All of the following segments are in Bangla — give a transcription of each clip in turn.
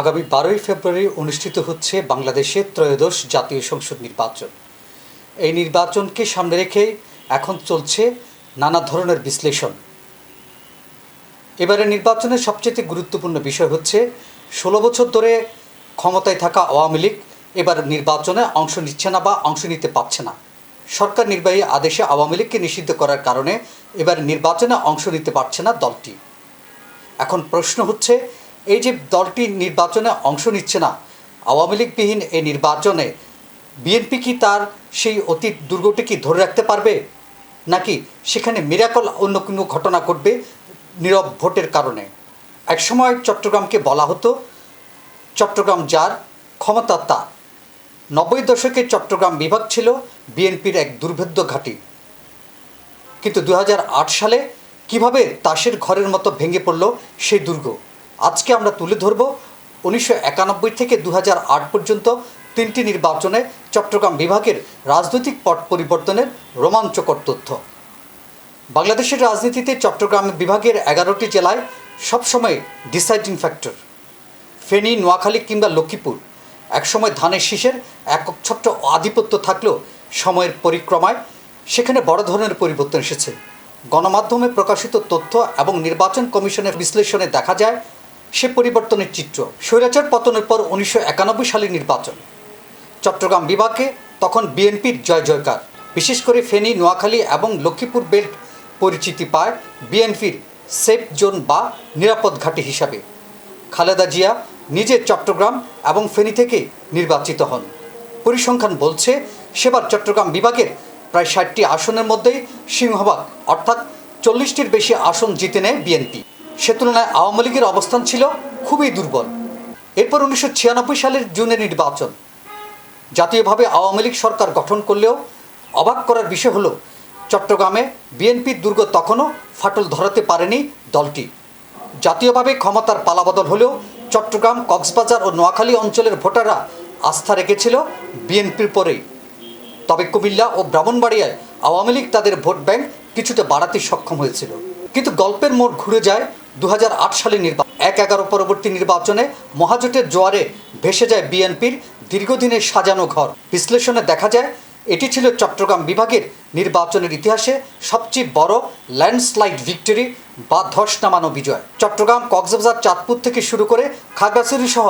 আগামী বারোই ফেব্রুয়ারি অনুষ্ঠিত হচ্ছে বাংলাদেশে ত্রয়োদশ জাতীয় সংসদ নির্বাচন। এই নির্বাচনকে সামনে রেখে এখন চলছে নানা ধরনের বিশ্লেষণ। এবারে নির্বাচনের সবচেয়ে গুরুত্বপূর্ণ বিষয় হচ্ছে, ষোলো বছর ধরে ক্ষমতায় থাকা আওয়ামী লীগ এবার নির্বাচনে অংশ নিচ্ছে না বা অংশ নিতে পারছে না। সরকার নির্বাহী আদেশে আওয়ামী লীগকে নিষিদ্ধ করার কারণে এবার নির্বাচনে অংশ নিতে পারছে না দলটি। এখন প্রশ্ন হচ্ছে এই যে দলটি নির্বাচনে অংশ নিচ্ছে না, আওয়ামী লীগবিহীন এই নির্বাচনে বিএনপি কি তার সেই অতীত দুর্গটি কি ধরে রাখতে পারবে? নাকি সেখানে মিরাকল অন্য কোনো ঘটনা ঘটবে নীরব ভোটের কারণে? একসময় চট্টগ্রামকে বলা হতো, চট্টগ্রাম যার ক্ষমতা তার। নব্বই দশকে চট্টগ্রাম বিভাগ ছিল বিএনপির এক দুর্ভেদ্য ঘাঁটি। কিন্তু দু হাজার আট সালে কীভাবে তাসের ঘরের মতো ভেঙে পড়ল সেই দুর্গ? আজকে আমরা তুলে ধরব উনিশশো একানব্বই থেকে দু হাজার আট পর্যন্ত তিনটি নির্বাচনে চট্টগ্রাম বিভাগের রাজনৈতিক পট পরিবর্তনের রোমাঞ্চকর তথ্য। বাংলাদেশের রাজনীতিতে চট্টগ্রাম বিভাগের এগারোটি জেলায় সবসময় ডিসাইডিং ফ্যাক্টর ফেনী, নোয়াখালী কিংবা লক্ষ্মীপুর, একসময় ধানের শীষের একক ছোট্ট আধিপত্য থাকলেও সময়ের পরিক্রমায় সেখানে বড় ধরনের পরিবর্তন এসেছে। গণমাধ্যমে প্রকাশিত তথ্য এবং নির্বাচন কমিশনের বিশ্লেষণে দেখা যায় সে পরিবর্তনের চিত্র। স্বৈরাচার পতনের পর উনিশশো একানব্বই সালের নির্বাচন। চট্টগ্রাম বিভাগে তখন বিএনপির জয় জয়কার। বিশেষ করে ফেনী, নোয়াখালী এবং লক্ষ্মীপুর বেল্ট পরিচিতি পায় বিএনপির সেফ জোন বা নিরাপদ ঘাঁটি হিসাবে। খালেদা জিয়া নিজে চট্টগ্রাম এবং ফেনী থেকে নির্বাচিত হন। পরিসংখ্যান বলছে, সেবার চট্টগ্রাম বিভাগের প্রায় ষাটটি আসনের মধ্যেই সিংহভাগ, অর্থাৎ চল্লিশটির বেশি আসন জিতে নেয় বিএনপি। সে তুলনায় আওয়ামী লীগের অবস্থান ছিল খুবই দুর্বল। এরপর উনিশশো ছিয়ানব্বই সালের জুনের নির্বাচন। জাতীয়ভাবে আওয়ামী লীগ সরকার গঠন করলেও অবাক করার বিষয় হলো, চট্টগ্রামে বিএনপির দুর্গ তখনও ফাটল ধরাতে পারেনি দলটি। জাতীয়ভাবে ক্ষমতার পালাবদল হলেও চট্টগ্রাম, কক্সবাজার ও নোয়াখালী অঞ্চলের ভোটাররা আস্থা রেখেছিল বিএনপির পরেই। তবে কুমিল্লা ও ব্রাহ্মণবাড়িয়ায় আওয়ামী লীগ তাদের ভোট ব্যাংক কিছুটা বাড়াতে সক্ষম হয়েছিল। কিন্তু গল্পের মোড় ঘুরে যায় দু সালের নির্বাচন এক এগারো পরবর্তী নির্বাচনে মহাজোটের জোয়ারে ভেসে যায় বিএনপির দীর্ঘদিনের সাজানো ঘর। বিশ্লেষণে দেখা যায়, এটি ছিল চট্টগ্রাম বিভাগের নির্বাচনের ইতিহাসে সবচেয়ে বড় ল্যান্ডস্লাইড ভিক্টরি বা ধস নামানো বিজয়। চট্টগ্রাম কক্সবাজার, চাঁদপুর থেকে শুরু করে খাগড়াছড়ি সহ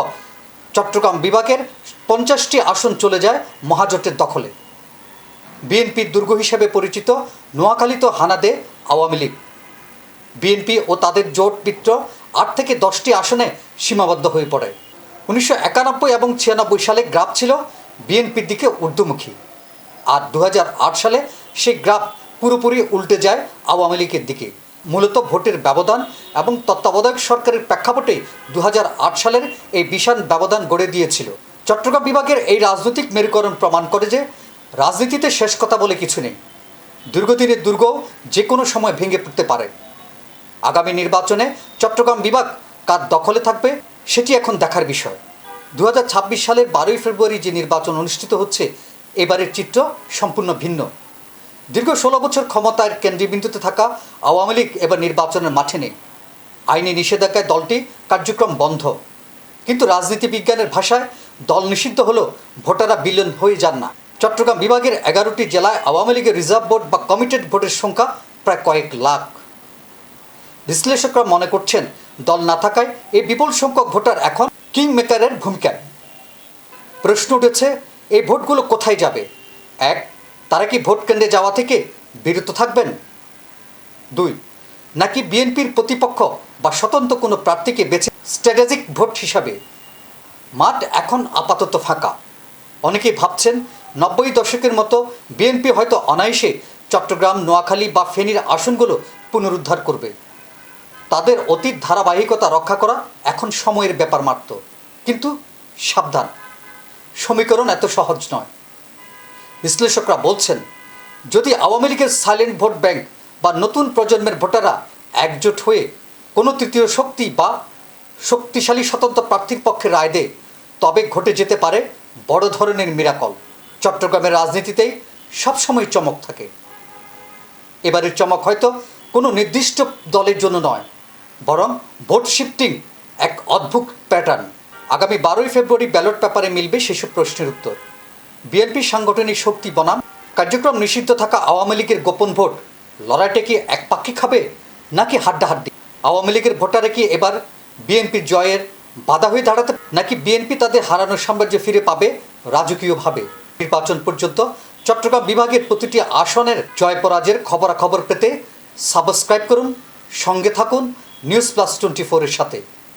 চট্টগ্রাম বিভাগের পঞ্চাশটি আসন চলে যায় মহাজোটের দখলে। বিএনপির দুর্গ হিসেবে পরিচিত নোয়াখালী তো হানাদে আওয়ামী লীগ। বিএনপি ও তাদের জোট মিত্র আট থেকে দশটি আসনে সীমাবদ্ধ হয়ে পড়ে। উনিশশো একানব্বই এবং ছিয়ানব্বই সালে গ্রাফ ছিল বিএনপির দিকে ঊর্ধ্বমুখী। আর দু হাজার আট সালে সেই গ্রাফ পুরোপুরি উল্টে যায় আওয়ামী লীগের দিকে। মূলত ভোটের ব্যবধান এবং তত্ত্বাবধায়ক সরকারের প্রেক্ষাপটে দু হাজার আট সালের এই বিশাল ব্যবধান গড়ে দিয়েছিল। চট্টগ্রাম বিভাগের এই রাজনৈতিক মেরুকরণ প্রমাণ করে যে রাজনীতিতে শেষ কথা বলে কিছু নেই। দীর্ঘদিনের দুর্গ যে কোনো সময় ভেঙে পড়তে পারে। আগামী নির্বাচনে চট্টগ্রাম বিভাগ কার দখলে থাকবে, সেটি এখন দেখার বিষয়। দু হাজার ছাব্বিশ সালের বারোই ফেব্রুয়ারি যে নির্বাচন অনুষ্ঠিত হচ্ছে, এবারের চিত্র সম্পূর্ণ ভিন্ন। দীর্ঘ ষোলো বছর ক্ষমতার কেন্দ্রবিন্দুতে থাকা আওয়ামী লীগ এবার নির্বাচনের মাঠে নেই। আইনি নিষেধাজ্ঞায় দলটি কার্যক্রম বন্ধ। কিন্তু রাজনীতি বিজ্ঞানের ভাষায় দল নিষিদ্ধ হলেও ভোটাররা বিলীন হয়ে যান না। চট্টগ্রাম বিভাগের এগারোটি জেলায় আওয়ামী লীগের রিজার্ভ বোর্ড বা কমিটেড ভোটের সংখ্যা প্রায় কয়েক লাখ। বিশ্লেষকরা মনে করছেন, দল না থাকায় এই বিপুল সংখ্যক ভোটার এখন কিং মেকারের ভূমিকায়। প্রশ্ন উঠেছে, এই ভোটগুলো কোথায় যাবে? এক, তারা কি ভোট কেন্দ্রে যাওয়া থেকে বিরত থাকবেন? দুই, নাকি বিএনপির প্রতিপক্ষ বা স্বতন্ত্র কোনো প্রার্থীকে বেছে স্ট্র্যাটেজিক ভোট হিসাবে? মাঠ এখন আপাতত ফাঁকা। অনেকেই ভাবছেন, নব্বই দশকের মতো বিএনপি হয়তো অনায়াসে চট্টগ্রাম, নোয়াখালী বা ফেনীর আসনগুলো পুনরুদ্ধার করবে। তাদের অতীত ধারাবাহিকতা রক্ষা করা এখন সময়ের ব্যাপার মাত্র। কিন্তু সাবধান। সমীকরণ এত সহজ নয়। বিশ্লেষকরা বলছেন, যদি আওয়ামী লীগের সাইলেন্ট ভোট ব্যাংক বা নতুন প্রজন্মের ভোটাররা একজোট হয়ে কোনো তৃতীয় শক্তি বা শক্তিশালী স্বতন্ত্র প্রার্থীর পক্ষে রায় দেয়, তবে ঘটে যেতে পারে বড় ধরনের মিরাকল। চট্টগ্রামের রাজনীতিতেই সবসময় চমক থাকে। এবারের চমক হয়তো কোনো নির্দিষ্ট দলের জন্য নয় বরং ভোট শিফটিং এক অদ্ভুত প্যাটার্ন। আগামী বারোই ফেব্রুয়ারি ব্যালট পেপারে মিলবে সেসব প্রশ্নের উত্তর। বিএনপির সাংগঠনিক শক্তি বনাম, কার্যক্রম নিষিদ্ধ থাকা আওয়ামী লীগের গোপন ভোট লড়াইটা কি এক একপাক্ষিক হবে নাকি হাড্ডাহাড্ডি? আওয়ামী লীগের ভোটারে কি এবার বিএনপির জয়ের বাধা হয়ে দাঁড়াতে নাকি বিএনপি তাদের হারানোর সাম্রাজ্য ফিরে পাবে রাজকীয়ভাবে? নির্বাচন পর্যন্ত চট্টগ্রাম বিভাগের প্রতিটি আসনের জয় পরাজয়ের খবরাখবর পেতে সাবস্ক্রাইব করুন, সঙ্গে থাকুন নিউজ প্লাস টোয়েন্টি ফোরের সাথে।